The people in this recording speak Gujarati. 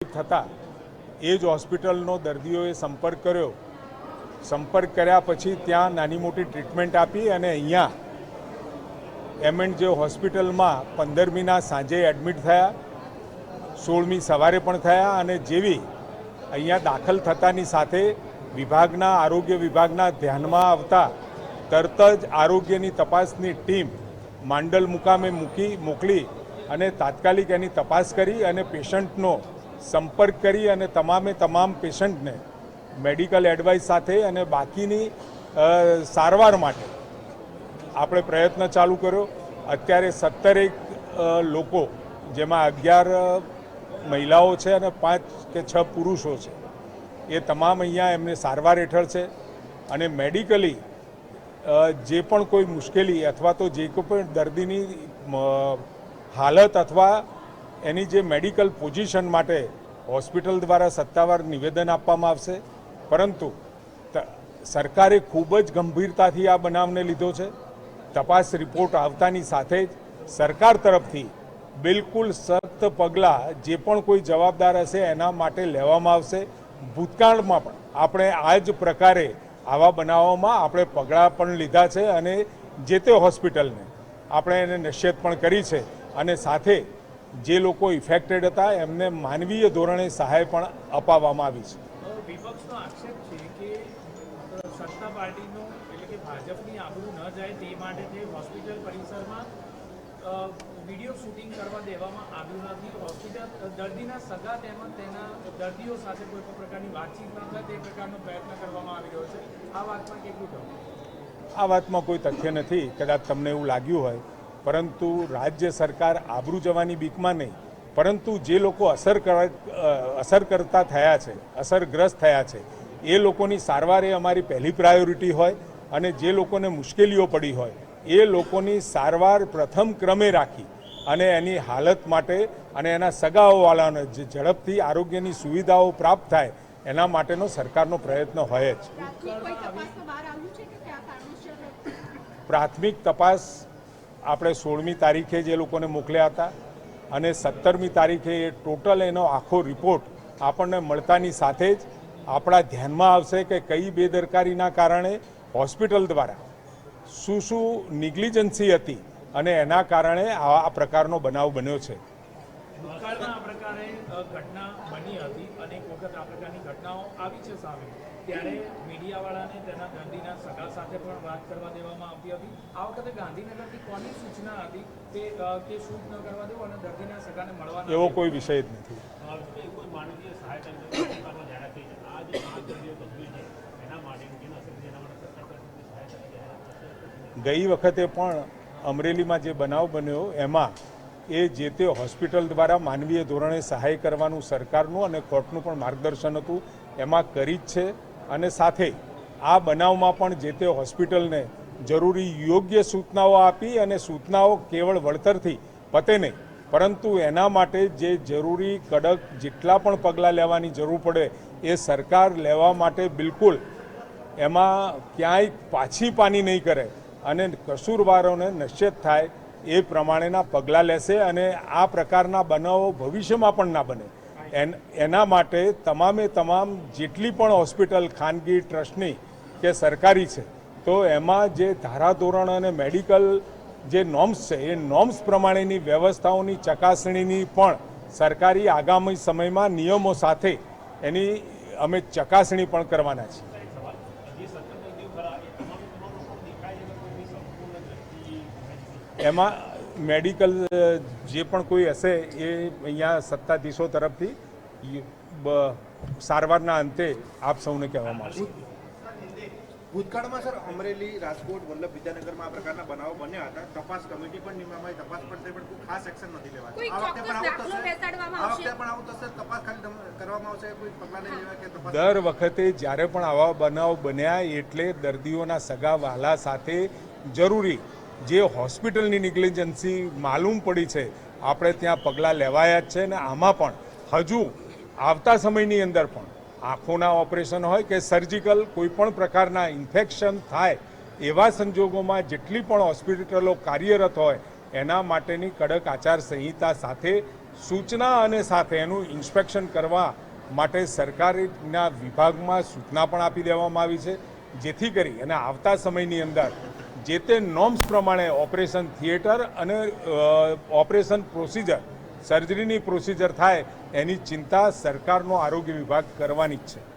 થતાં એ જ હોસ્પિટલનો દર્દીઓએ સંપર્ક કર્યો. સંપર્ક કર્યા પછી ત્યાં નાની મોટી ટ્રીટમેન્ટ આપી અને અહીંયા એમ એન્ડ જે હોસ્પિટલમાં પંદરમીના સાંજે એડમિટ થયા. સોળમી સવારે પણ થયા અને જેવી અહીંયા દાખલ થતાની સાથે વિભાગના આરોગ્ય વિભાગના ધ્યાનમાં આવતા તરત જ આરોગ્યની તપાસની ટીમ માંડલ મુકામે મૂકી, મોકલી અને તાત્કાલિક એની તપાસ કરી અને પેશન્ટનો સંપર્ક કરી અને તમામે તમામ પેશન્ટને મેડિકલ એડવાઇસ સાથે અને બાકીની સારવાર માટે આપણે પ્રયત્ન ચાલુ કર્યો. અત્યારે સત્તરેક લોકો, જેમાં અગિયાર મહિલાઓ છે અને પાંચ કે છ પુરુષો છે, એ તમામ અહીંયા એમને સારવાર હેઠળ છે. અને મેડિકલી જે પણ કોઈ મુશ્કેલી અથવા તો જે કોઈ પણ દર્દીની હાલત અથવા એની જે મેડિકલ પોઝિશન માટે હોસ્પિટલ દ્વારા સત્તાવાર નિવેદન આપવામાં આવશે. પરંતુ સરકારે ખૂબ જ ગંભીરતાથી આ બનાવને લીધો છે. તપાસ રિપોર્ટ આવતાની સાથે જ સરકાર તરફથી બિલકુલ સખ્ત પગલાં જે પણ કોઈ જવાબદાર હશે એના માટે લેવામાં આવશે. ભૂતકાળમાં પણ આપણે આ જ પ્રકારે આવા બનાવોમાં આપણે પગલાં પણ લીધા છે અને જે તે હોસ્પિટલને આપણે એને નિશ્ચિત પણ કરી છે. અને સાથે જે લોકો ઇફેક્ટેડ હતા એમને માનવીય ધોરણે સહાય પણ અપાવવામાં આવી છે. વિપક્ષનો આક્ષેપ છે કે સત્તા પાર્ટીનો એટલે કે ભાજપની આબરૂ ન જાય તે માટે તે હોસ્પિટલ પરિસરમાં વીડિયો શૂટિંગ કરવા દેવામાં આવ્યું નથી. હોસ્પિટલ દર્દીના સગા તેમજ તેના દર્દીઓ સાથે કોઈ પણ પ્રકારની વાતચીત ન થાય તે પ્રકારનો પ્રયત્ન કરવામાં આવી રહ્યો છે. આ વાતમાં કેટલું આ વાતમાં કોઈ તથ્ય નથી. કદાચ તમને એવું લાગ્યું હોય પરંતુ રાજ્ય સરકાર આબરૂ જવાની બીકમાં નહીં. પરંતુ જે લોકો અસર અસર કરતા થયા છે અસરગ્રસ્ત થયા છે એ લોકોની સારવાર એ અમારી પહેલી પ્રાયોરિટી હોય અને જે લોકોને મુશ્કેલીઓ પડી હોય એ લોકોની સારવાર પ્રથમ ક્રમે રાખી અને એની હાલત માટે અને એના સગાઓવાળાને જે ઝડપથી આરોગ્યની સુવિધાઓ પ્રાપ્ત થાય એના માટેનો સરકારનો પ્રયત્ન હોય જ. પ્રાથમિક તપાસ આપણે સોળમી તારીખે જે લોકોને મોકલ્યા હતા અને સત્તરમી તારીખે એ ટોટલ એનો આખો રિપોર્ટ આપણને મળતાની સાથે જ આપણા ધ્યાનમાં આવશે કે કઈ બેદરકારીના કારણે હોસ્પિટલ દ્વારા શું શું નિગ્લિજન્સી હતી અને એના કારણે આ પ્રકારનો બનાવ બન્યો છે. ઘટના બની હતી અનેક વખત આ પ્રકારની ઘટનાઓ આવી છે સામે. ત્યારે મીડિયાવાળાને તેના ગાંધીના સગા સાથે પણ વાત કરવા દેવામાં આવતી હતી. આ વખતે ગાંધીનગરથી કોની સૂચના હતી તે કે શૂટ ન કરવા દેવું અને દર્દીના સગાને મળવા એવો કોઈ વિષય જ નથી. કોઈ માનવીય સહાય જાહેરાત થઈ છે. આ જે પાંચ દર્દીઓ ગંભીર છે એના માટે જેના અસર છે એના માટે સરકાર તરફથી સહાય તરીકે જાહેરાત થશે ગઈ વખતે પણ અમરેલીમાં જે બનાવ બન્યો એમાં એ જે તે હોસ્પિટલ દ્વારા માનવીય ધોરણે સહાય કરવાનું સરકારનું અને કોર્ટનું પણ માર્ગદર્શન હતું એમાં કરી જ છે. અને સાથે આ બનાવમાં પણ જે તે હોસ્પિટલને જરૂરી યોગ્ય સૂચનાઓ આપી અને સૂચનાઓ કેવળ વળતરથી પતે નહીં, પરંતુ એના માટે જે જરૂરી કડક જેટલા પણ પગલાં લેવાની જરૂર પડે એ સરકાર લેવા માટે બિલકુલ એમાં ક્યાંય પાછી પાની નહીં કરે અને કસૂરવારોને નિશ્ચિત થાય એ પ્રમાણેના પગલાં લેશે અને આ પ્રકારના બનાવો ભવિષ્યમાં પણ ના બને. એન એના માટે તમામે તમામ જેટલી પણ હોસ્પિટલ, ખાનગી, ટ્રસ્ટની કે સરકારી છે, તો એમાં જે ધારાધોરણ અને મેડિકલ જે નોર્મ્સ છે, એ નોર્મ્સ પ્રમાણેની વ્યવસ્થાઓની ચકાસણીની પણ સરકારી આગામી સમયમાં નિયમો સાથે એની અમે ચકાસણી પણ કરવાના છીએ. એમાં મેડિકલ જે પણ કોઈ હશે એ અહીંયા સત્તાધીશો તરફથી સારવારના અંતે આપ સૌને કહેવામાં આવશે. ભૂતકાળમાં સર અમરેલી રાજકોટ વલ્લભ વિદ્યાનગરમાં આ પ્રકારના બનાવો બન્યા હતા. તપાસ કમિટી પણ નિમવામાં આવી તપાસ પણ થઈ પણ કોઈ ખાસ એક્શન નથી લેવાતું. આ વખતે પણ આવું થશે? આ વખતે પણ આવું થશે? તપાસ ખાલી કરવામાં આવશે? કોઈ પગલાં નહીં લેવાય કે તપાસ દર વખતે જ્યારે પણ આવા બનાવ બન્યા એટલે દર્દીઓના સગા વહાલા સાથે જરૂરી જે હોસ્પિટલની નિગ્લિજન્સી માલુમ પડી છે, આપણે ત્યાં પગલાં લેવાયા જ છે અને આમાં પણ. હજુ આવતા સમયની અંદર પણ. આંખોના ઓપરેશન હોય કે સર્જિકલ કોઈ પણ પ્રકારના ઇન્ફેક્શન થાય, એવા સંજોગોમાં જેટલી પણ હોસ્પિટલો કાર્યરત હોય, એના માટેની કડક આચાર સંહિતા સાથે, સૂચના અને સાથે એનું ઇન્સ્પેક્શન કરવા માટે સરકારના વિભાગમાં સૂચના પણ આપી દેવામાં આવી છે. જેથી કરી અને આવતા સમયની અંદર જે તે નોર્મ્સ પ્રમાણે ઓપરેશન થિયેટર અને ઓપરેશન પ્રોસિજર, સર્જરીની પ્રોસિજર થાય, એની ચિંતા સરકારનો આરોગ્ય વિભાગ કરવાની જ છે.